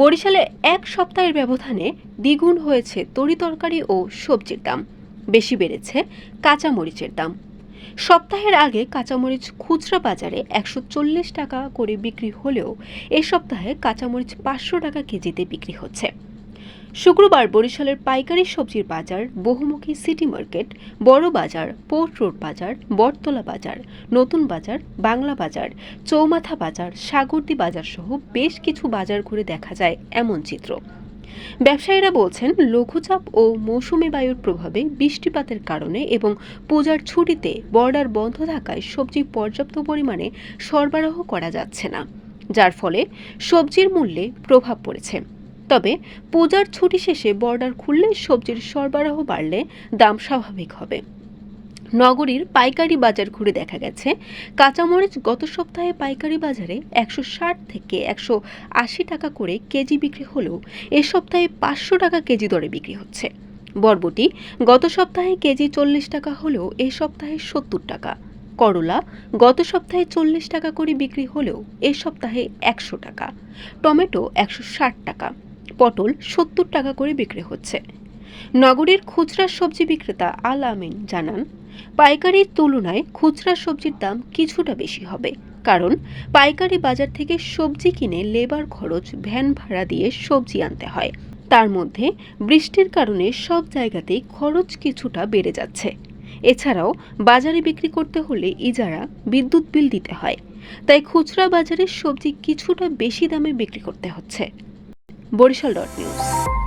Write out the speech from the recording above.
বরিশালে এক সপ্তাহের ব্যবধানে দ্বিগুণ হয়েছে তরিতরকারি ও সবজির দাম। বেশি বেড়েছে কাঁচামরিচের দাম। সপ্তাহের আগে কাঁচামরিচ খুচরা বাজারে একশো চল্লিশ টাকা করে বিক্রি হলেও এ সপ্তাহে কাঁচামরিচ পাঁচশো টাকা কেজিতে বিক্রি হচ্ছে। শুক্রবার বরিশালের পাইকারি সবজির বাজার, বহুমুখী সিটি মার্কেট, বড় বাজার, পোর্ট রোড বাজার, বটতলা বাজার, নতুন বাজার, বাংলা বাজার, চৌমাথা বাজার, সাগরদি বাজার সহ বেশ কিছু বাজার ঘুরে দেখা যায় এমন চিত্র। ব্যবসায়ীরা বলছেন, লঘুচাপ ও মৌসুমী বায়ুর প্রভাবে বৃষ্টিপাতের কারণে এবং পূজার ছুটিতে বর্ডার বন্ধ থাকায় সবজি পর্যাপ্ত পরিমাণে সরবরাহ করা যাচ্ছে না, যার ফলে সবজির মূল্যে প্রভাব পড়েছে। তবে পূজার ছুটি শেষে বর্ডার খুললে সবজির সরবরাহ বাড়লে দাম স্বাভাবিক হবে। নগরীর পাইকারি বাজার ঘুরে দেখা গেছে। কাঁচামরিচ গত সপ্তাহে পাইকারি বাজারে একশো ষাট থেকে একশো আশি টাকা করে কেজি বিক্রি হলেও এ সপ্তাহে পাঁচশো টাকা কেজি দরে বিক্রি হচ্ছে। বরবটি গত সপ্তাহে কেজি চল্লিশ টাকা হলেও এ সপ্তাহে সত্তর টাকা। করলা গত সপ্তাহে চল্লিশ টাকা করে বিক্রি হলেও এ সপ্তাহে একশো টাকা। টমেটো একশো ষাট টাকা। পটল সত্তর টাকা করে বিক্রি হচ্ছে। নগরীর খুচরা সবজি বিক্রেতা আল আমিন জানান, পাইকারির তুলনায় খুচরা সবজির দাম কিছুটা বেশি হবে, কারণ পাইকারি বাজার থেকে সবজি কিনে লেবার খরচ ভ্যান ভাড়া দিয়ে সবজি আনতে হয়। তার মধ্যে বৃষ্টির কারণে সব জায়গাতেই খরচ কিছুটা বেড়ে যাচ্ছে। এছাড়াও বাজারে বিক্রি করতে হলে ইজারা, বিদ্যুৎ বিল দিতে হয়। তাই খুচরা বাজারে সবজি কিছুটা বেশি দামে বিক্রি করতে হচ্ছে। Barishal dot news.